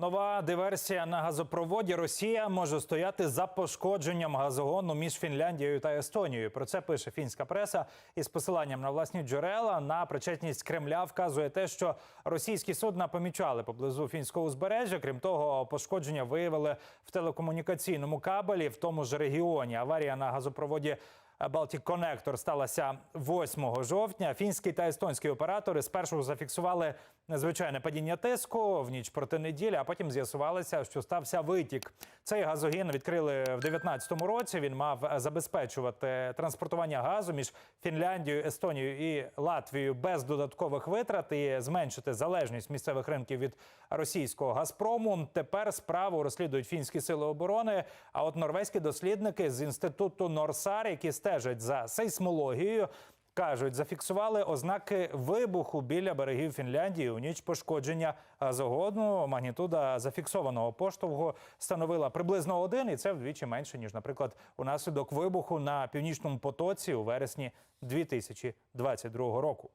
Нова диверсія на газопроводі. Росія може стояти за пошкодженням газогону між Фінляндією та Естонією. Про це пише фінська преса із посиланням на власні джерела. На причетність Кремля вказує те, що російські судна помічали поблизу фінського узбережжя. Крім того, пошкодження виявили в телекомунікаційному кабелі в тому ж регіоні. Аварія на газопроводі. Baltic Connector сталася 8 жовтня. Фінські та естонські оператори спершу зафіксували незвичайне падіння тиску в ніч проти неділі, а потім з'ясувалося, що стався витік. Цей газогін відкрили в 2019 році. Він мав забезпечувати транспортування газу між Фінляндією, Естонією і Латвією без додаткових витрат і зменшити залежність місцевих ринків від російського Газпрому. Тепер справу розслідують фінські сили оборони. А от норвезькі дослідники з інституту Норсар, які стежать за сейсмологією. Кажуть, зафіксували ознаки вибуху біля берегів Фінляндії у ніч пошкодження газогону. Магнітуда зафіксованого поштовху становила приблизно один, і це вдвічі менше ніж, наприклад, унаслідок вибуху на північному потоці у вересні 2022 року.